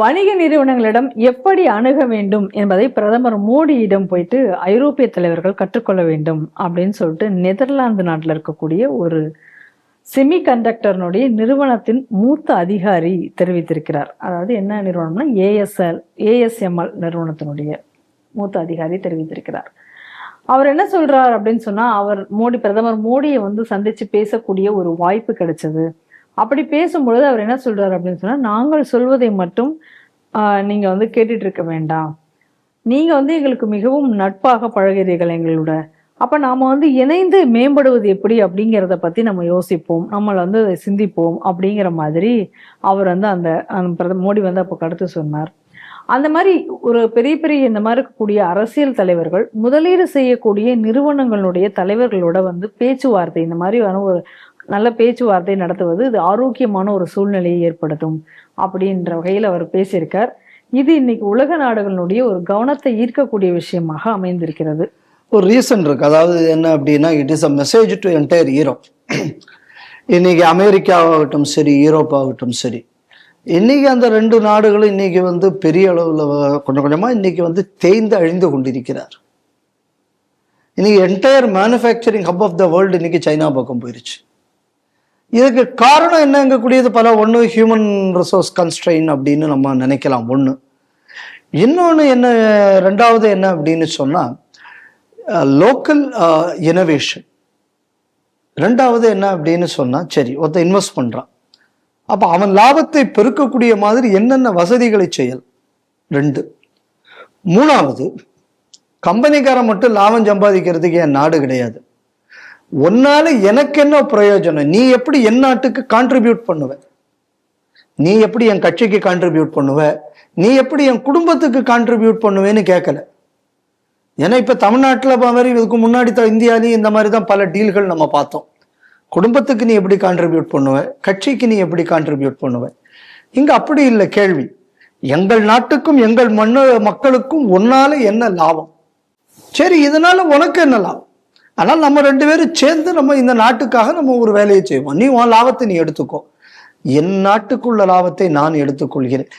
வணிக நிறுவனங்களிடம் எப்படி அணுக வேண்டும் என்பதை பிரதமர் மோடியிடம் போயிட்டு ஐரோப்பிய தலைவர்கள் கற்றுக்கொள்ள வேண்டும் அப்படின்னு சொல்லிட்டு நெதர்லாந்து நாட்டில் இருக்கக்கூடிய ஒரு செமி கண்டக்டர்னுடைய நிறுவனத்தின் மூத்த அதிகாரி தெரிவித்திருக்கிறார். அதாவது என்ன நிறுவனம்னா ஏஎஸ்எல் ஏஎஸ்எம்எல் நிறுவனத்தினுடைய மூத்த அதிகாரி தெரிவித்திருக்கிறார். அவர் என்ன சொல்றார் அப்படின்னு சொன்னா அவர் மோடி பிரதமர் மோடியை வந்து சந்திச்சு பேசக்கூடிய ஒரு வாய்ப்பு கிடைச்சது. அப்படி பேசும்பொழுது அவர் என்ன சொல்றாரு அப்படின்னு சொன்னா நாங்கள் சொல்வதை மட்டும் ஆஹ், நீங்க வந்து கேட்டுட்டு இருக்க வேண்டாம். நீங்க வந்து எங்களுக்கு மிகவும் நட்பாக பழகிறீர்கள் எங்களோட அப்ப நாம வந்து இணைந்து மேம்படுவது எப்படி அப்படிங்கிறத பத்தி நம்ம யோசிப்போம். நம்மளை வந்து அதை சிந்திப்போம். அப்படிங்கிற மாதிரி அவர் வந்து அந்த அந்த பிரதமர் மோடி வந்து அப்போ கருத்து சொன்னார். அந்த மாதிரி ஒரு பெரிய பெரிய இந்த மாதிரி இருக்கக்கூடிய அரசியல் தலைவர்கள் முதலீடு செய்யக்கூடிய நிறுவனங்களுடைய தலைவர்களோட வந்து பேச்சுவார்த்தை இந்த மாதிரியான ஒரு நல்ல பேச்சுவார்த்தை நடத்துவது இது ஆரோக்கியமான ஒரு சூழ்நிலையை ஏற்படுத்தும் அப்படின்ற வகையில் அவர் பேசியிருக்கார். இது இன்னைக்கு உலக நாடுகளினுடைய ஒரு கவனத்தை ஈர்க்கக்கூடிய விஷயமாக அமைந்திருக்கிறது. ஒரு ரீசன் இருக்கு. அதாவது என்ன அப்படின்னா it is a message to entire Europe இன்னைக்கு அமெரிக்காவாகட்டும் சரி யூரோப் ஆகட்டும் சரி இன்னைக்கு அந்த ரெண்டு நாடுகளும் இன்னைக்கு வந்து பெரிய அளவில் கொஞ்சம் கொஞ்சமாக இன்னைக்கு வந்து தேய்ந்து அழிந்து கொண்டிருக்கிறார். இன்னைக்கு entire manufacturing hub of the world இன்னைக்கு சைனா பக்கம் போயிருச்சு. இதுக்கு காரணம் என்னங்கக்கூடியது பல ஒன்று ஹியூமன் ரிசோர்ஸ் கன்ஸ்ட்ரெயின் அப்படின்னு நம்ம நினைக்கலாம். ஒன்று இன்னொன்று என்ன ரெண்டாவது என்ன அப்படின்னு சொன்னால் லோக்கல் இனோவேஷன் ரெண்டாவது என்ன அப்படின்னு சொன்னால் சரி ஒருத்தன் இன்வெஸ்ட் பண்ணுறான் அப்போ அவன் லாபத்தை பெருக்கக்கூடிய மாதிரி என்னென்ன வசதிகளை செய்யல்? ரெண்டு. மூணாவது கம்பெனிக்காரன் மட்டும் லாபம் சம்பாதிக்கிறதுக்கு என் நாடு கிடையாது? உன்னால எனக்கு என்ன பிரயோஜனம்? நீ எப்படி என் நாட்டுக்கு கான்ட்ரிபியூட் பண்ணுவ? நீ எப்படி என் கட்சிக்கு கான்ட்ரிபியூட் பண்ணுவ? நீ எப்படி என் குடும்பத்துக்கு கான்ட்ரிபியூட் பண்ணுவேன்னு கேட்கல ஏன்னா இப்போ தமிழ்நாட்டில் மாதிரி இதுக்கு முன்னாடி தான் இந்தியாலையும் இந்த மாதிரி தான் பல டீல்கள் நம்ம பார்த்தோம். குடும்பத்துக்கு நீ எப்படி கான்ட்ரிபியூட் பண்ணுவ? கட்சிக்கு நீ எப்படி கான்ட்ரிபியூட் பண்ணுவ? இங்க அப்படி இல்லை கேள்வி. எங்கள் நாட்டுக்கும் எங்கள் மண்ணு மக்களுக்கும் உன்னால என்ன லாபம்? சரி இதனால உனக்கு என்ன லாபம்? ஆனால் நம்ம ரெண்டு பேரும் சேர்ந்து நம்ம இந்த நாட்டுக்காக நம்ம ஒரு வேலையை செய்வோம். நீ உன் லாபத்தை நீ எடுத்துக்கோ. என் நாட்டுக்குள்ள லாபத்தை நான் எடுத்துக்கொள்கிறேன்.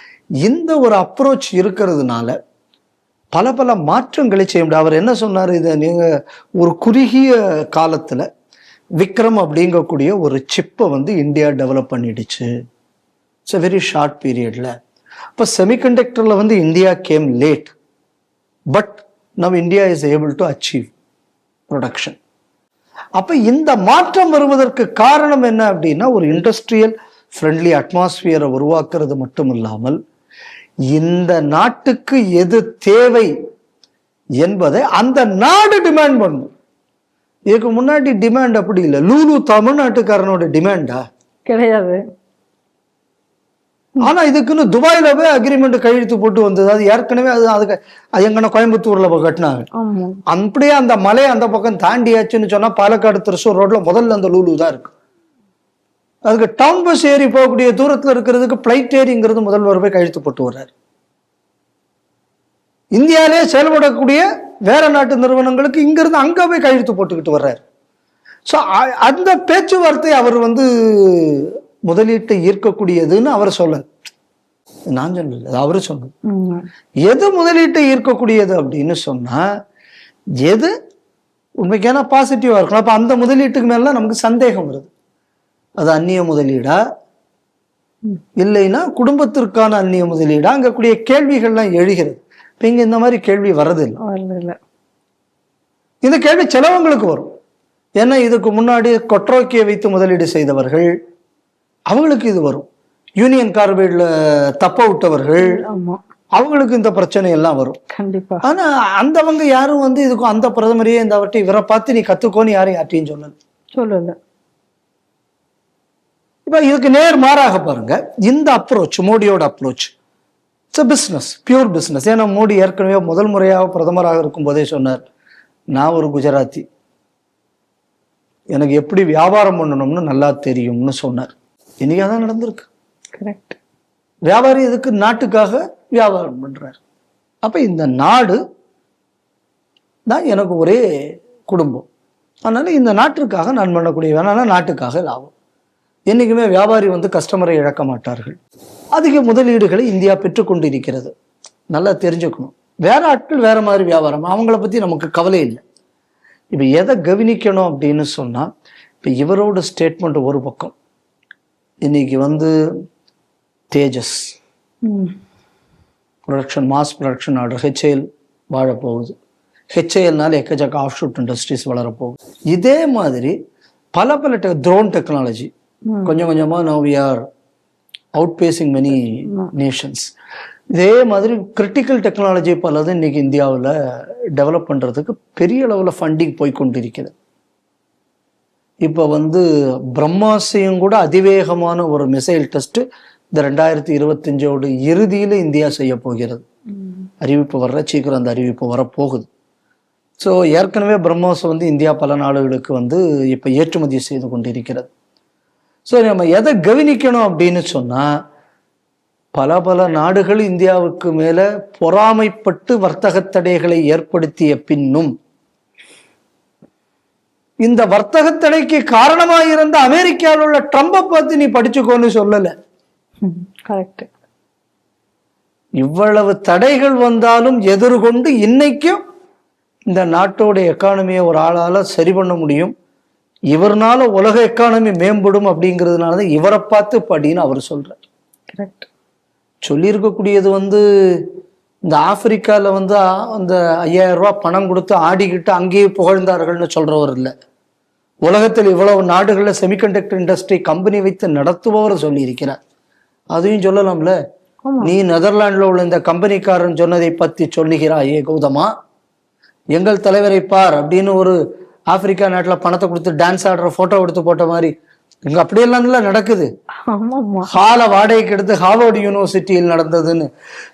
இந்த ஒரு அப்ரோச் இருக்கிறதுனால பல பல மாற்றங்களை செய்ய முடியும் அவர் என்ன சொன்னார்? இதை நீங்கள் ஒரு குறுகிய காலத்தில் விக்ரம் அப்படிங்கக்கூடிய ஒரு சிப்பை வந்து இந்தியா டெவலப் பண்ணிடுச்சு. இட்ஸ் அ வெரி ஷார்ட் பீரியடில் இப்போ செமிகண்டக்டரில் வந்து India came late but now India is able to achieve production அப்போ இந்த மாற்றம் வருவதற்கு காரணம் என்ன அப்படின்னா ஒரு இண்டஸ்ட்ரியல் ஃப்ரெண்ட்லி அட்மாஸ்பியரை உருவாக்குறது மட்டும் இல்லாமல் இந்த நாட்டுக்கு எது தேவை என்பதை அந்த நாடு டிமாண்ட் பண்ணும். இதுக்கு முன்னாடி டிமாண்ட் அப்படி இல்லை. லூலு தமிழ்நாட்டுக்காரனோட டிமாண்டா கிடையாது. ஆனா இதுக்குன்னு துபாயில போய் அக்ரிமெண்ட் கையெழுத்து போட்டு வந்தது. அது ஏற்கனவே அது அதுக்கு அது எங்கன்னா கோயம்புத்தூர்ல போய் கட்டினாங்க. அப்படியே அந்த மலை அந்த பக்கம் தாண்டியாச்சுன்னு சொன்னா பாலக்காடு திருச்சூர் ரோட்ல முதல்ல அந்த லூலு தான் இருக்கு. அதுக்கு டவுன் பஸ் ஏறி போகக்கூடிய தூரத்துல இருக்கிறதுக்கு பிளைட் ஏரிங்கிறது முதல்வர் போய் கையெழுத்து போட்டு வர்றாரு. இந்தியாவிலே செயல்படக்கூடிய வேற நாட்டு நிறுவனங்களுக்கு இங்கிருந்து அங்க போய் கையெழுத்து போட்டுக்கிட்டு வர்றாரு. ஸோ அந்த பேச்சுவார்த்தை அவர் வந்து முதலீட்டை ஈர்க்கக்கூடியதுன்னு அவர் சொல்ல நான் சொல்லல அவரு சொன்னது. எது முதலீட்டை ஈர்க்கக்கூடியது அப்படின்னு சொன்னா எது உண்மைக்கான பாசிட்டிவா இருக்கணும். அப்ப அந்த முதலீட்டுக்கு மேல நமக்கு சந்தேகம் வருது. அது அந்நிய முதலீடா? இல்லைன்னா குடும்பத்திற்கான அந்நிய முதலீடா? அங்கக்கூடிய கேள்விகள்லாம் எழுகிறது. இப்ப இங்க இந்த மாதிரி கேள்வி வரதில்லை. இந்த கேள்வி சிலவங்களுக்கு வரும். ஏன்னா இதுக்கு முன்னாடி கொட்ரோக்கியை வைத்து முதலீடு செய்தவர்கள் அவங்களுக்கு இது வரும். யூனியன் கார்பைடில் தப்ப விட்டவர்கள் அவங்களுக்கு இந்த பிரச்சனை எல்லாம் வரும். கண்டிப்பா. ஆனா அந்தவங்க யாரும் வந்து இதுக்கும் அந்த பிரதமரையே இந்த வாட்டி இவரை பார்த்து நீ கத்துக்கோன்னு யாரும் யார்ட்டையும் சொல்லல. சொல்லல. இப்ப இதுக்கு நேர் மாறாக பாருங்க. இந்த அப்ரோச் மோடியோட approach it's business pure business ஏன்னா மோடி ஏற்கனவே முதல் முறையாக பிரதமராக இருக்கும் போதே சொன்னார் நான் ஒரு குஜராத்தி. எனக்கு எப்படி வியாபாரம் பண்ணணும்னு நல்லா தெரியும்னு சொன்னார். இன்னைக்கு அதான் நடந்திருக்கு. கரெக்ட் வியாபாரி எதுக்கு நாட்டுக்காக வியாபாரம் பண்றார்? அப்ப இந்த நாடு தான் எனக்கு ஒரே குடும்பம். அதனால இந்த நாட்டிற்காக நான் பண்ணக்கூடிய வேணாலும் நாட்டுக்காக லாபம். என்றைக்குமே வியாபாரி வந்து கஸ்டமரை இழக்க மாட்டார்கள். அதிக முதலீடுகளை இந்தியா பெற்றுக்கொண்டிருக்கிறது நல்லா தெரிஞ்சுக்கணும். வேற ஆட்கள் வேற மாதிரி வியாபாரம். அவங்கள பத்தி நமக்கு கவலை இல்லை. இப்போ எதை கவனிக்கணும் அப்படின்னு சொன்னா இப்போ இவரோட ஸ்டேட்மெண்ட் ஒரு பக்கம். இன்னைக்கு வந்து Tejas. Production mass production order HAL வாழப்போகுது. ஹெச்ஏஎல்னால எக்கச்சக்க ஆஃப் ஷூட் இண்டஸ்ட்ரீஸ் வளரப்போகுது. இதே மாதிரி பல பல டெ ட்ரோன் டெக்னாலஜி கொஞ்சம் கொஞ்சமாக no we are outpacing many nations இதே மாதிரி கிரிட்டிக்கல் டெக்னாலஜி பலது இன்னைக்கு இந்தியாவில் டெவலப் பண்ணுறதுக்கு பெரிய அளவில் ஃபண்டிங் போய் கொண்டிருக்கிறது. இப்போ வந்து பிரம்மாஸ்தையும் கூட அதிவேகமான ஒரு மிசைல் டெஸ்ட் இந்த ரெண்டாயிரத்தி இருபத்தஞ்சோட இறுதியில் இந்தியா செய்ய போகிறது. அறிவிப்பு வர்ற சீக்கிரம் அந்த அறிவிப்பு வரப்போகுது. ஸோ ஏற்கனவே பிரம்மோஸ் வந்து இந்தியா பல நாடுகளுக்கு வந்து இப்போ ஏற்றுமதி செய்து கொண்டிருக்கிறது. ஸோ நம்ம எதை கவனிக்கணும் அப்படின்னு சொன்னால் பல பல நாடுகள் இந்தியாவுக்கு மேலே பொறாமைப்பட்டு வர்த்தக தடைகளை ஏற்படுத்திய பின்னும் இந்த வர்த்தக தடைக்கு காரணமாக இருந்த அமெரிக்காவில் உள்ள ட்ரம்பை பார்த்து நீ படிச்சுக்கோன்னு சொல்லலை. கரெக்ட் இவ்வளவு தடைகள் வந்தாலும் எதிர்கொண்டு இன்னைக்கும் இந்த நாட்டோட எக்கானமியை ஒரு ஆளால சரி பண்ண முடியும். இவர்னால உலக எக்கானமி மேம்படும் அப்படிங்கிறதுனால தான் இவரை பார்த்து படின்னு அவர் சொல்றார். கரெக்ட் சொல்லியிருக்கக்கூடியது வந்து இந்த ஆப்பிரிக்கால வந்து அந்த ஐயாயிரம் ரூபாய் பணம் கொடுத்து ஆடிக்கிட்டு அங்கேயே புகழ்ந்தார்கள்னு சொல்றவர் இல்லை. உலகத்தில் இவ்வளவு நாடுகளில் செமிகண்டக்டர் இண்டஸ்ட்ரி கம்பெனி வைத்து நடத்துபவர் சொல்லியிருக்கிறார். அதையும் சொல்லலாம்ல. நீ நெதர்லாண்டில் உள்ள இந்த கம்பெனிக்காரன் சொன்னதை பத்தி சொல்லுகிறாயே கௌதமா? எங்கள் தலைவரை பார் அப்படின்னு ஒரு ஆப்பிரிக்கா நாட்டில் பணத்தை கொடுத்து டான்ஸ் ஆடுற போட்டோ எடுத்து போட்ட மாதிரி இங்க அப்படியெல்லாம் இல்ல நடக்குது. ஹாலை வாடகைக்கு எடுத்து ஹார்வர்டு யூனிவர்சிட்டியில் நடந்ததுன்னு.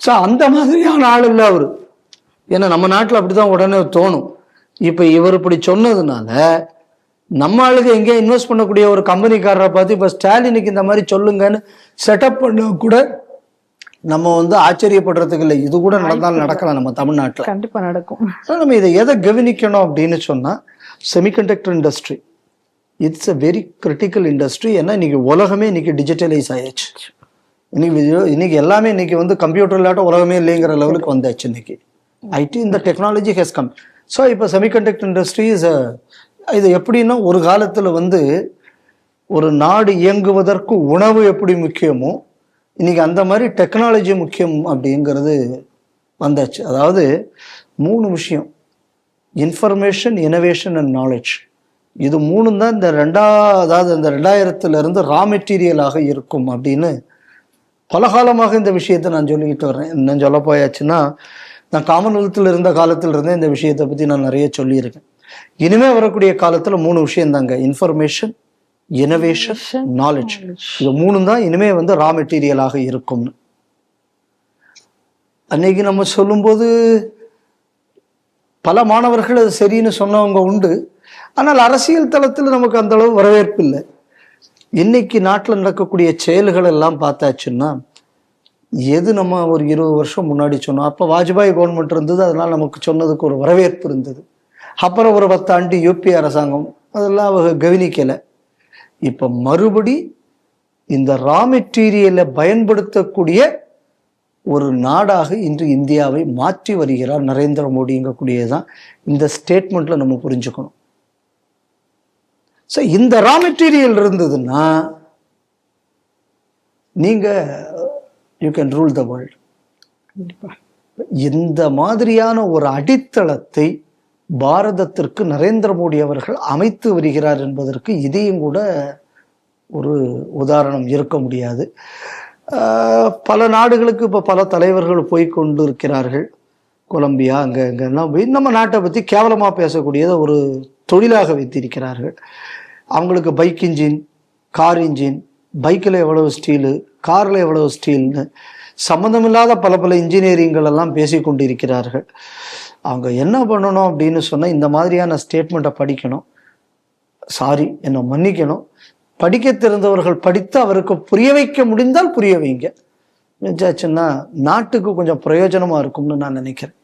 ஸோ அந்த மாதிரியான ஆள் இல்லை அவரு. ஏன்னா நம்ம நாட்டில் அப்படிதான் உடனே தோணும். இப்போ இவர் இப்படி சொன்னதுனால நம்ம ஆளுங்க எங்கேயோ இன்வெஸ்ட் பண்ணக்கூடிய ஒரு கம்பெனிக்காரரை பார்த்து இப்போ ஸ்டாலினுக்கு இந்த மாதிரி சொல்லுங்கன்னு செட்டப் பண்ண கூட நம்ம வந்து ஆச்சரியப்படுறதுக்கு இல்லை. இது கூட நடந்தாலும் நடக்கலாம் நம்ம தமிழ்நாட்டில். கண்டிப்பா நடக்கும். நம்ம இதை எதை கவனிக்கணும் அப்படின்னு சொன்னா semiconductor industry it's a very critical industry ஏன்னா இன்னைக்கு உலகமே இன்னைக்கு டிஜிட்டலைஸ் ஆயாச்சு இன்னைக்கு இன்னைக்கு எல்லாமே இன்னைக்கு வந்து கம்ப்யூட்டர் இல்லாட்ட உலகமே இல்லைங்கிற லெவலுக்கு வந்தாச்சு இன்னைக்கு. ஐடி இந்த டெக்னாலஜி ஹேஸ் கம் ஸோ இப்போ செமிகண்டக்டர் இண்டஸ்ட்ரி இஸ் இது எப்படின்னா ஒரு காலத்தில் வந்து ஒரு நாடு இயங்குவதற்கு உணவு எப்படி முக்கியமோ இன்னைக்கு அந்த மாதிரி டெக்னாலஜி முக்கியம் அப்படிங்கிறது வந்தாச்சு. அதாவது மூணு விஷயம். இன்ஃபர்மேஷன் இனோவேஷன் அண்ட் நாலேஜ் இது மூணும் தான் இந்த ரெண்டா அதாவது இந்த ரெண்டாயிரத்துல இருந்து ரா மெட்டீரியலாக இருக்கும் அப்படின்னு பல காலமாக இந்த விஷயத்தை நான் சொல்லிக்கிட்டு வரேன் இன்னும் சொல்ல போயாச்சுன்னா நான் காமன்வெல்த்தில் இருந்த காலத்துல இருந்தே இந்த விஷயத்தை பற்றி நான் நிறைய சொல்லியிருக்கேன். இனிமே வரக்கூடிய காலத்துல மூணு விஷயம் தாங்க இன்ஃபர்மேஷன் இனோவேஷன் நாலேஜ் இது மூணும் தான் இனிமே வந்து ரா மெட்டீரியலாக இருக்கும்னு அன்னைக்கு நம்ம சொல்லும்போது பல மாணவர்கள் அது சரின்னு சொன்னவங்க உண்டு. ஆனால் அரசியல் தளத்தில் நமக்கு அந்த அளவு வரவேற்பு இல்லை இன்னைக்கு நாட்டில் நடக்கக்கூடிய செயல்கள் எல்லாம் பார்த்தாச்சுன்னா எது நம்ம ஒரு இருபது வருஷம் முன்னாடி சொன்னோம். அப்போ வாஜ்பாய் கவர்மெண்ட் இருந்தது அதனால் நமக்கு சொன்னதுக்கு ஒரு வரவேற்பு இருந்தது. அப்புறம் ஒரு பத்தாண்டு யூபி அரசாங்கம் அதெல்லாம் அவங்க கவனிக்கலை. இப்போ மறுபடி இந்த ரா மெட்டீரியலை பயன்படுத்தக்கூடிய ஒரு நாடாக இன்று இந்தியாவை மாற்றி வருகிறார் நரேந்திர மோடிங்கக்கூடியதான் இந்த ஸ்டேட்மெண்ட்ல நம்ம புரிஞ்சுக்கணும். ஸோ இந்த ரா மெட்டீரியல் இருந்ததுன்னா நீங்க you can rule the world இந்த மாதிரியான ஒரு அடித்தளத்தை பாரதத்திற்கு நரேந்திர மோடி அவர்கள் அமைத்து வருகிறார் என்பதற்கு இதையும் கூட ஒரு உதாரணம் இருக்க முடியாது. பல நாடுகளுக்கு இப்போ பல தலைவர்கள் போய் கொண்டு இருக்கிறார்கள் கொலம்பியா அங்கே இங்கெல்லாம் போய் நம்ம நாட்டை பற்றி கேவலமாக பேசக்கூடியதை ஒரு தொழிலாக வைத்திருக்கிறார்கள். அவங்களுக்கு பைக் இன்ஜின் கார் இன்ஜின் பைக்கில் எவ்வளவு ஸ்டீலு காரில் எவ்வளவு ஸ்டீல்னு சம்மந்தமில்லாத பல பல இன்ஜினியரிங்கள் எல்லாம் பேசி கொண்டிருக்கிறார்கள். அவங்க என்ன பண்ணணும் அப்படின்னு சொன்னால் இந்த மாதிரியான ஸ்டேட்மெண்ட்டை படிக்கணும். சாரி என்னை மன்னிக்கணும். படிக்க தெரிந்தவர்கள் படித்து அவருக்கு புரிய வைக்க முடிந்தால் புரிய வைங்க. நினச்சாச்சுன்னா நாட்டுக்கு கொஞ்சம் பிரயோஜனமாக இருக்கும்னு நான் நினைக்கிறேன்.